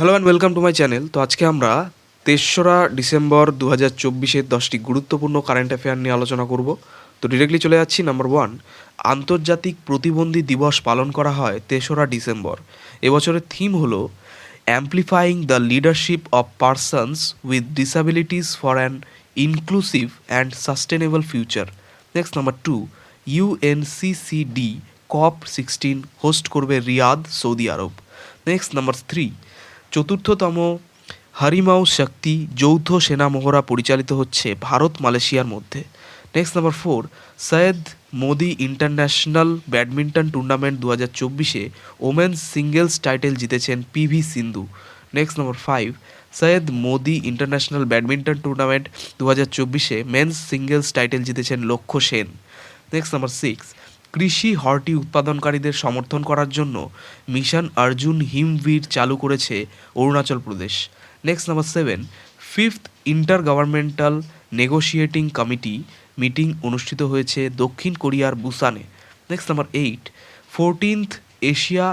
Hello and welcome to my channel তো আজকে আমরা তেসরা ডিসেম্বর দু হাজার চব্বিশের দশটি গুরুত্বপূর্ণ কারেন্ট অ্যাফেয়ার নিয়ে আলোচনা করব। তো ডিরেক্টলি চলে যাচ্ছি নাম্বার ওয়ান আন্তর্জাতিক প্রতিবন্ধী দিবস পালন করা হয় তেসরা ডিসেম্বর। এবছরের থিম হলো amplifying the leadership of persons with disabilities for an inclusive and sustainable future next number two UNCCD COP sixteen host করবে Riyadh, Saudi Arab. Next number three চতুর্থতম Harimau Shakti যৌথ সেনা মহড়া পরিচালিত হচ্ছে ভারত মালয়েশিয়ার মধ্যে। Next number four Syed Modi international badminton tournament দু হাজার চব্বিশে ওমেন্স সিঙ্গেলস টাইটেল জিতেছেন PV Sindhu next number five Syed Modi international badminton tournament দু হাজার চব্বিশে মেন্স সিঙ্গেলস টাইটেল জিতেছেন Lakshya Sen. Next number six কৃষি হর্টি উৎপাদনকারীদের সমর্থন করার জন্য মিশন অর্জুন হিমবীর চালু করেছে Arunachal Pradesh. Next number seven fifth intergovernmental negotiating committee meeting অনুষ্ঠিত হয়েছে দক্ষিণ কোরিয়ার বুসানে। Next number eight fourteenth Asia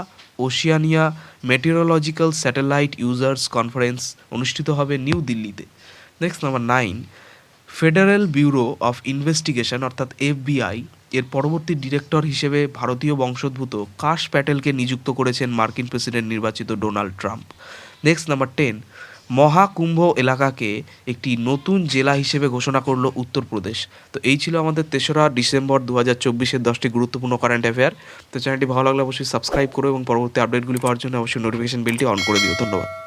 Oceania meteorological satellite users conference অনুষ্ঠিত হবে নিউ দিল্লিতে। Next number nine federal bureau of investigation অর্থাৎ এফবিআই এর পরবর্তী ডিরেক্টর হিসেবে ভারতীয় বংশোদ্ভূত কাশ প্যাটেলকে নিযুক্ত করেছেন মার্কিন প্রেসিডেন্ট নির্বাচিত Donald Trump. Next number ten Mahakumbh এলাকাকে একটি নতুন জেলা হিসেবে ঘোষণা করল উত্তরপ্রদেশ। তো এই ছিল আমাদের তেসরা ডিসেম্বর দু হাজার চব্বিশের দশটি গুরুত্বপূর্ণ কারেন্ট অ্যাফেয়ার তো চ্যানেলটি ভালো লাগলে অবশ্যই সাবস্ক্রাইব করো এবং পরবর্তী আপডেটগুলি পাওয়ার জন্য অবশ্যই নোটিফিকেশন বিলটি অন করে দিও। ধন্যবাদ।